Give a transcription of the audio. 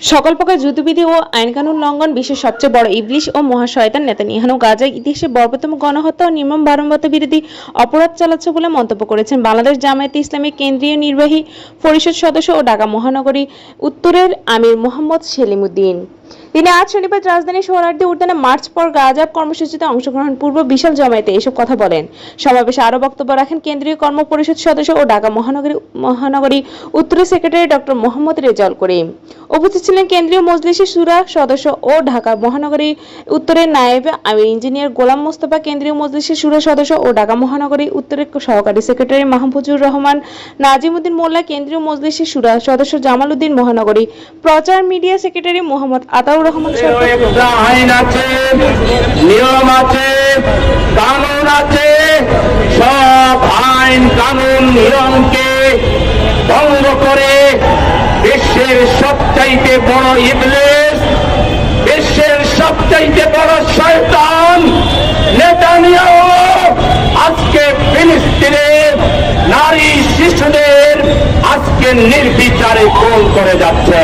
সকল প্রকার যুদ্ধবিধি ও আইনকানুন লঙ্ঘন বিশ্বের সবচেয়ে বড় ইবলিশ ও মহাশয়তান নেতানিয়াহু গাজায় ইতিহাসে বর্বতম গণহত্যা ও নির্মম বারম্বতা বিরোধী অপরাধ চালাচ্ছে বলে মন্তব্য করেছেন বাংলাদেশ জামায়াতে ইসলামের কেন্দ্রীয় নির্বাহী পরিষদ সদস্য ও ঢাকা মহানগরী উত্তরের আমির মোহাম্মদ সেলিমউদ্দিন তিনি আজ শনিবার রাজধানী সোহরার্দি উদ্যানে মার্চ পর গাজাব কর্মসূচিতে অংশগ্রহণ পূর্ব বিশাল জমায়েতে এসব কথা বলেন। সমাবেশে আরও বক্তব্য রাখেন কেন্দ্রীয় কর্ম পরিষদ সদস্য ও ঢাকা মহানগরী মহানগরী উত্তর সেক্রেটারি ডক্টর মোহাম্মদ রেজাউল করিম। উপস্থিত ছিলেন কেন্দ্রীয় মজলিসের সুরা সদস্য ও ঢাকা মহানগরী উত্তরের নায়েব আমির ইঞ্জিনিয়ার গোলাম মোস্তফা, কেন্দ্রীয় মজলিসের সুরা সদস্য ও ঢাকা মহানগরী উত্তরের সহকারী সেক্রেটারি মাহফুজুর রহমান, নাজিমুদ্দিন মোল্লা, কেন্দ্রীয় মজলিসের সুরা সদস্য জামাল উদ্দিন মহানগরী, প্রচার মিডিয়া সেক্রেটারি মোহাম্মদ আতাউর রহমান সরকার। আইন আছে নিয়ম আছে কানুন আছে সব আইন কানুন নিয়মকে ভঙ্গ করে বিশ্বের সবচাইতে বড় ইবলিস বিশ্বের সবচাইতে বড় শয়তান নেতানিয়াহু আজকে ফিলিস্তিনের নারী শিশুদের আজকে নির্বিচারে কোল করে যাচ্ছে।